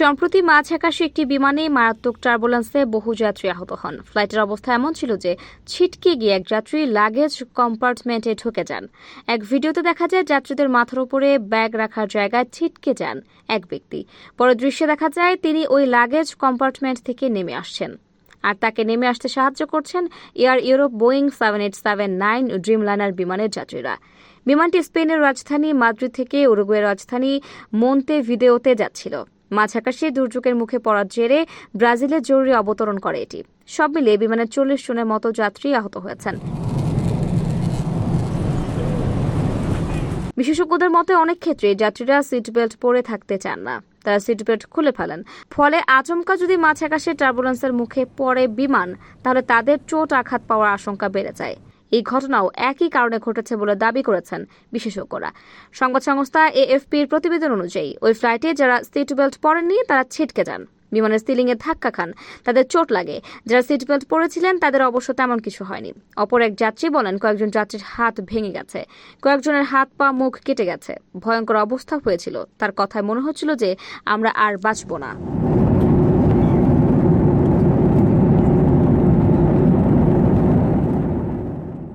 সম্প্রতি মাঝ আকাশে একটি বিমানে মারাত্মক টার্বুলেন্সে বহু যাত্রী আহত হন। ফ্লাইটের অবস্থা এমন ছিল যে ছিটকে গিয়ে এক যাত্রী লাগেজ কম্পার্টমেন্টে ঢুকে যান। এক ভিডিওতে দেখা যায়, যাত্রীদের মাথার উপরে ব্যাগ রাখার জায়গায় ছিটকে যান এক ব্যক্তি। পরে দৃশ্যে দেখা যায়, তিনি ওই লাগেজ কম্পার্টমেন্ট থেকে নেমে আসছেন। আর তাকে নেমে আসতে সাহায্য করছেন Air Europe Boeing seven eight seven nine Dreamliner বিমানের যাত্রীরা। বিমানটি স্পেনের রাজধানী মাদ্রিদ থেকে উরুগুয়ের রাজধানী মন্তে ভিদেওতে যাচ্ছিল। মাঝ আকাশে দুর্যোগের মুখে পড়ার জেরে ব্রাজিলে জরুরি অবতরণ করে এটি। সব মিলিয়ে বিমানের চল্লিশ জনের মতো যাত্রী আহত হয়েছেন। বিশেষজ্ঞদের মতে অনেক ক্ষেত্রে যাত্রীরা সিট বেল্ট পরে থাকতে চান না। তারা সিট বেল্ট খুলে ফেলেন। ফলে আচমকা যদি মাঝ আকাশে টার্বুলেন্সের মুখে পড়ে বিমান, তাহলে তাদের চোট আঘাত পাওয়ার আশঙ্কা বেড়ে যায়। এই ঘটনাও একই কারণে ঘটেছে বলে দাবি করেছেন বিশেষজ্ঞরা। সংবাদ সংস্থা এএফপির প্রতিবেদন অনুযায়ী, ওই ফ্লাইটে যারা সিট বেল্ট পরেননি, তারা ছিটকে যান। বিমানের সিলিং এ ধাক্কা খান, তাদের চোট লাগে। যারা সিট বেল্ট পরেছিলেন, তাদের অবশ্য তেমন কিছু হয়নি। অপর এক যাত্রী বলেন, কয়েকজন যাত্রীর হাত ভেঙে গেছে। কয়েকজনের হাত পা, মুখ কেটে গেছে। ভয়ঙ্কর অবস্থা হয়েছিল। তার কথায় মনে হচ্ছিল যে, আমরা আর বাঁচব না।